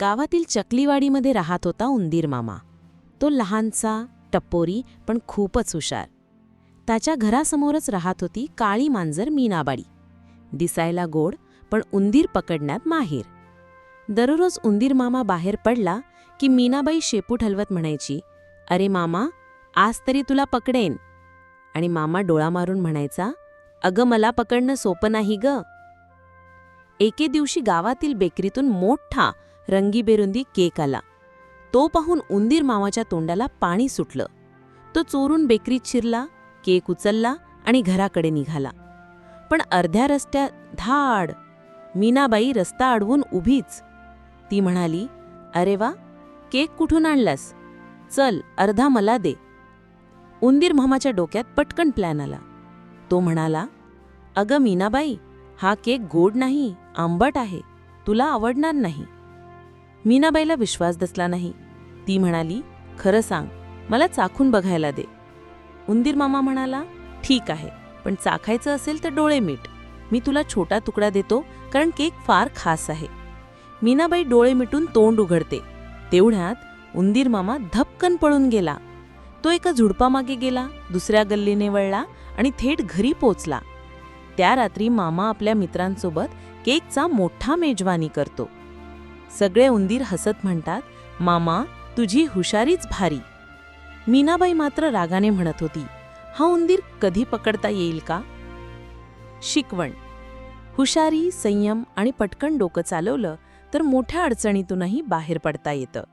गावातील चकलीवाडीमध्ये राहत होता उंदीर मामा. तो लहानसा टप्पोरी पण खूपच हुशार. त्याच्या घरासमोरच राहत होती काळी मांजर मीनाबाडी दिसायला गोड पण उंदीर पकडण्यात माहीर. दररोज उंदीर मामा बाहेर पडला की मीनाबाई शेपूट हलवत म्हणायची अरे मामा आज तरी तुला पकडेन. आणि मामा डोळा मारून म्हणायचा अगं मला पकडणं सोपं नाही ग. एके दिवशी गावातील बेकरीतून मोठा रंगीबेरुंदी केक आला. तो पाहून उंदीर मामाच्या तोंडाला पाणी सुटलं. तो चोरून बेकरीत शिरला केक उचलला आणि घराकडे निघाला. पण अर्ध्या रस्त्यात धाड! मीनाबाई रस्ता अडवून उभीच. ती म्हणाली अरे वा! केक कुठून आणलास? चल अर्धा मला दे. उंदीर मामाच्या डोक्यात पटकन प्लॅन आला. तो म्हणाला अगं मीनाबाई हा केक गोड नाही आंबट आहे. तुला आवडणार नाही. मीनाबाईला विश्वास बसला नाही. ती म्हणाली खरं सांग मला चाखून बघायला दे. उंदीर मामा म्हणाला ठीक आहे पण चाखायचं असेल तर डोळे मीठ. मी तुला छोटा तुकडा देतो कारण केक फार खास आहे. मीनाबाई डोळे मिटून तोंड उघडते. तेवढ्यात उंदीर मामा धपकन पळून गेला. तो एका झुडपामागे गेला दुसऱ्या गल्लीने वळला आणि थेट घरी पोचला. त्या रात्री मामा आपल्या मित्रांसोबत केकचा मोठा मेजवानी करतो. सगळे उंदीर हसत म्हणतात मामा तुझी हुशारीच भारी. मीनाबाई मात्र रागाने म्हणत होती हा उंदीर कधी पकडता येईल का? शिकवण. हुशारी संयम आणि पटकन डोकं चालवलं तर मोठ्या अडचणीतूनही बाहेर पडता येतं.